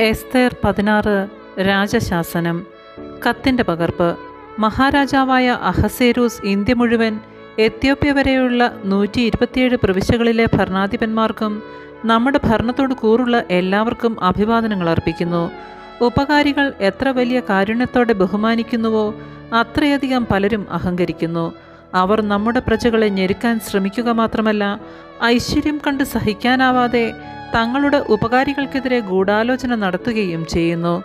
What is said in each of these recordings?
എസ്തേർ പതിനാറ് രാജശാസനം. കത്തിന്റെ പകർപ്പ്. മഹാരാജാവായ അഹസേരൂസ് ഇന്ത്യ മുഴുവൻ എത്യോപ്യ വരെയുള്ള നൂറ്റി ഇരുപത്തിയേഴ് പ്രവിശ്യകളിലെ ഭരണാധിപന്മാർക്കും നമ്മുടെ ഭരണത്തോട് കൂറുള്ള എല്ലാവർക്കും അഭിവാദനങ്ങൾ അർപ്പിക്കുന്നു. ഉപകാരികൾ എത്ര വലിയ കാരുണ്യത്തോടെ ബഹുമാനിക്കുന്നുവോ അത്രയധികം പലരും അഹങ്കരിക്കുന്നു. അവർ നമ്മുടെ പ്രജകളെ ഞെരുക്കാൻ ശ്രമിക്കുക മാത്രമല്ല ഐശ്വര്യം കണ്ട് സഹിക്കാനാവാതെ തങ്ങളുടെ ഉപകാരികൾക്കെതിരെ ഗൂഢാലോചന നടത്തുകയും ചെയ്യുന്നു.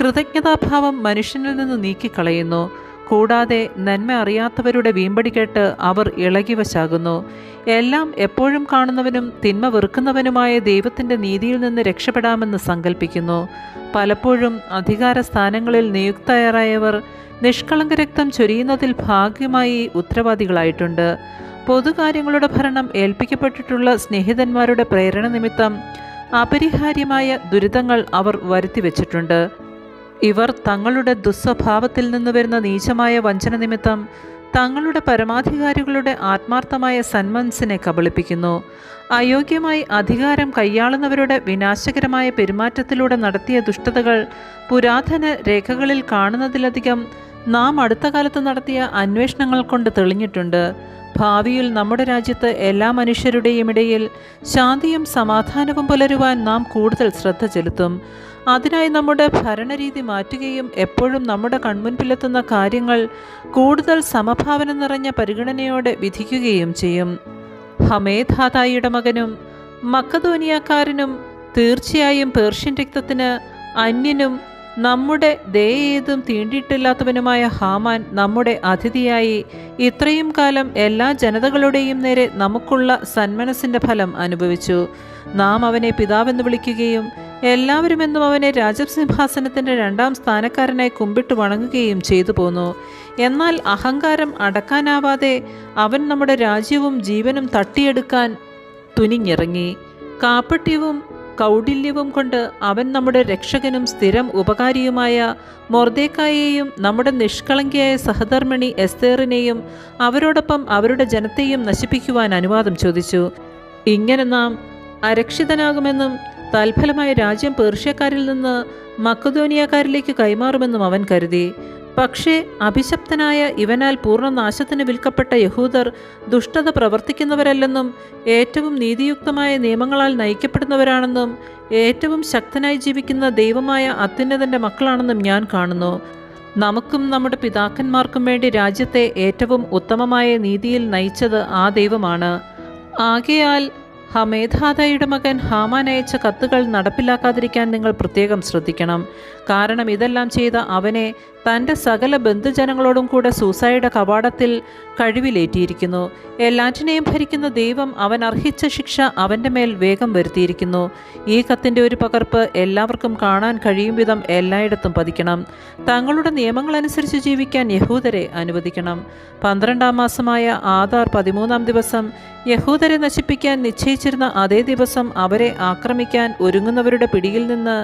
കൃതജ്ഞതാഭാവം മനുഷ്യനിൽ നിന്ന് നീക്കിക്കളയുന്നു. കൂടാതെ നന്മ അറിയാത്തവരുടെ വീമ്പടി കേട്ട് അവർ ഇളകിവശാകുന്നു. എല്ലാം എപ്പോഴും കാണുന്നവനും തിന്മ വെറുക്കുന്നവനുമായ ദൈവത്തിന്റെ നീതിയിൽ നിന്ന് രക്ഷപ്പെടാമെന്ന് സങ്കല്പിക്കുന്നു പലപ്പോഴും അധികാര സ്ഥാനങ്ങളിൽ നിയുക്തയാറായവർ നിഷ്കളങ്ക രക്തം ചൊരിയുന്നതിൽ ഭാഗ്യമായി ഉത്തരവാദികളായിട്ടുണ്ട്. പൊതുകാര്യങ്ങളുടെ ഭരണം ഏൽപ്പിക്കപ്പെട്ടിട്ടുള്ള സ്നേഹിതന്മാരുടെ പ്രേരണ നിമിത്തം അപരിഹാര്യമായ ദുരിതങ്ങൾ അവർ വരുത്തിവെച്ചിട്ടുണ്ട്. ഇവർ തങ്ങളുടെ ദുസ്വഭാവത്തിൽ നിന്ന് വരുന്ന നീചമായ വഞ്ചന നിമിത്തം തങ്ങളുടെ പരമാധികാരികളുടെ ആത്മാർത്ഥമായ സന്മനസ്സിനെ കബളിപ്പിക്കുന്നു. അയോഗ്യമായി അധികാരം കൈയാളുന്നവരുടെ വിനാശകരമായ പെരുമാറ്റത്തിലൂടെ നടത്തിയ ദുഷ്ടതകൾ പുരാതന രേഖകളിൽ കാണുന്നതിലധികം നാം അടുത്ത കാലത്ത് നടത്തിയ അന്വേഷണങ്ങൾ കൊണ്ട് തെളിഞ്ഞിട്ടുണ്ട്. ഭാവിയിൽ നമ്മുടെ രാജ്യത്ത് എല്ലാ മനുഷ്യരുടെയും ഇടയിൽ ശാന്തിയും സമാധാനവും പുലരുവാൻ നാം കൂടുതൽ ശ്രദ്ധ ചെലുത്തും. അതിനായി നമ്മുടെ ഭരണരീതി മാറ്റുകയും എപ്പോഴും നമ്മുടെ കൺമുൻപിലെത്തുന്ന കാര്യങ്ങൾ കൂടുതൽ സമഭാവന നിറഞ്ഞ പരിഗണനയോടെ വിധിക്കുകയും ചെയ്യും. ഹമേധാതായിയുടെ മകനും മക്കധോനിയാക്കാരനും തീർച്ചയായും പേർഷ്യൻ രക്തത്തിന് അന്യനും നമ്മുടെ ദയേതും തീണ്ടിയിട്ടില്ലാത്തവനുമായ ഹാമാൻ നമ്മുടെ അതിഥിയായി. ഇത്രയും കാലം എല്ലാ ജനതകളുടെയും നേരെ നമുക്കുള്ള സന്മനസ്സിന്റെ ഫലം അനുഭവിച്ചു. നാം അവനെ പിതാവെന്ന് വിളിക്കുകയും എല്ലാവരുമെന്നും അവനെ രാജസിംഹാസനത്തിന്റെ രണ്ടാം സ്ഥാനക്കാരനായി കുമ്പിട്ട് വണങ്ങുകയും ചെയ്തു പോന്നു. എന്നാൽ അഹങ്കാരം അടക്കാനാവാതെ അവൻ നമ്മുടെ രാജ്യവും ജീവനും തട്ടിയെടുക്കാൻ തുനിഞ്ഞിറങ്ങി. കാപ്പട്യവും കൗടില്യവും കൊണ്ട് അവൻ നമ്മുടെ രക്ഷകനും സ്ഥിരം ഉപകാരിയുമായ മൊർദേക്കായെയും നമ്മുടെ നിഷ്കളങ്കയായ സഹധർമ്മിണി എസ്തേറിനെയും അവരോടൊപ്പം അവരുടെ ജനത്തെയും നശിപ്പിക്കുവാൻ അനുവാദം ചോദിച്ചു. ഇങ്ങനെ നാം അരക്ഷിതനാകുമെന്നും തൽഫലമായ രാജ്യം പേർഷ്യക്കാരിൽ നിന്ന് മക്കധോനിയക്കാരിലേക്ക് കൈമാറുമെന്നും അവൻ കരുതി. പക്ഷേ അഭിശപ്തനായ ഇവനാൽ പൂർണ നാശത്തിന് വിൽക്കപ്പെട്ട യഹൂദർ ദുഷ്ടത പ്രവർത്തിക്കുന്നവരല്ലെന്നും ഏറ്റവും നീതിയുക്തമായ നിയമങ്ങളാൽ നയിക്കപ്പെടുന്നവരാണെന്നും ഏറ്റവും ശക്തനായി ജീവിക്കുന്ന ദൈവമായ അത്യുന്നതന്റെ മക്കളാണെന്നും ഞാൻ കാണുന്നു. നമുക്കും നമ്മുടെ പിതാക്കന്മാർക്കും വേണ്ടി രാജ്യത്തെ ഏറ്റവും ഉത്തമമായ നീതിയിൽ നയിച്ചത് ആ ദൈവമാണ്. ആകയാൽ ഹമേധാതയുടെ മകൻ ഹാമാൻ അയച്ച കത്തുകൾ നടപ്പിലാക്കാതിരിക്കാൻ നിങ്ങൾ പ്രത്യേകം ശ്രദ്ധിക്കണം. കാരണം ഇതെല്ലാം ചെയ്ത അവനെ തന്റെ സകല ബന്ധുജനങ്ങളോടും കൂടെ സൂസായുടെ കവാടത്തിൽ കഴിവിലേറ്റിയിരിക്കുന്നു. എല്ലാറ്റിനെയും ഭരിക്കുന്ന ദൈവം അവൻ അർഹിച്ച ശിക്ഷ അവന്റെ മേൽ വേഗം വരുത്തിയിരിക്കുന്നു. ഈ കത്തിന്റെ ഒരു പകർപ്പ് എല്ലാവർക്കും കാണാൻ കഴിയും വിധം എല്ലായിടത്തും പതിക്കണം. തങ്ങളുടെ നിയമങ്ങളനുസരിച്ച് ജീവിക്കാൻ യഹൂദരെ അനുവദിക്കണം. പന്ത്രണ്ടാം മാസമായ ആധാർ പതിമൂന്നാം ദിവസം യഹൂദരെ നശിപ്പിക്കാൻ നിശ്ചയിച്ചിരുന്ന അതേ ദിവസം അവരെ ആക്രമിക്കാൻ ഒരുങ്ങുന്നവരുടെ പിടിയിൽ നിന്ന്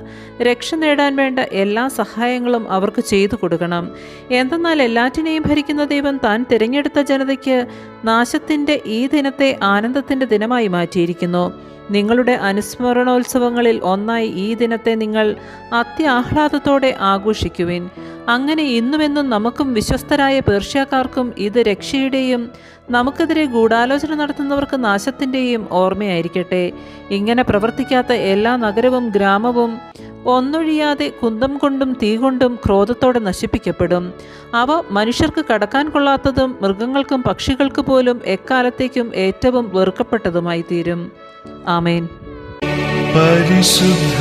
രക്ഷ നേടാൻ വേണ്ട എല്ലാ സഹായങ്ങളും അവർക്ക് ചെയ്തു കൊടുക്കണം. എന്തെന്നാൽ എല്ലാറ്റിനെയും ഭരിക്കുന്ന ദൈവം താൻ തിരഞ്ഞെടുത്ത ജനതയ്ക്ക് നാശത്തിന്റെ ഈ ദിനത്തെ ആനന്ദത്തിന്റെ ദിനമായി മാറ്റിയിരിക്കുന്നു. നിങ്ങളുടെ അനുസ്മരണോത്സവങ്ങളിൽ ഒന്നായി ഈ ദിനത്തെ നിങ്ങൾ അത്യാഹ്ലാദത്തോടെ ആഘോഷിക്കുവിൻ. അങ്ങനെ ഇന്നുമെന്നും നമുക്കും വിശ്വസ്തരായ പേർഷ്യക്കാർക്കും ഇത് രക്ഷയുടെയും നമുക്കെതിരെ ഗൂഢാലോചന നടത്തുന്നവർക്ക് നാശത്തിന്റെയും ഓർമ്മയായിരിക്കട്ടെ. ഇങ്ങനെ പ്രവർത്തിക്കാത്ത എല്ലാ നഗരവും ഗ്രാമവും ഒന്നൊഴിയാതെ കുന്തം കൊണ്ടും തീ കൊണ്ടും ക്രോധത്തോടെ നശിപ്പിക്കപ്പെടും. അവ മനുഷ്യർക്ക് കടക്കാൻ കൊള്ളാത്തതും മൃഗങ്ങൾക്കും പക്ഷികൾക്ക് പോലും എക്കാലത്തേക്കും ഏറ്റവും വെറുക്കപ്പെട്ടതുമായി തീരും ആമേൻ. പരിശുദ്ധ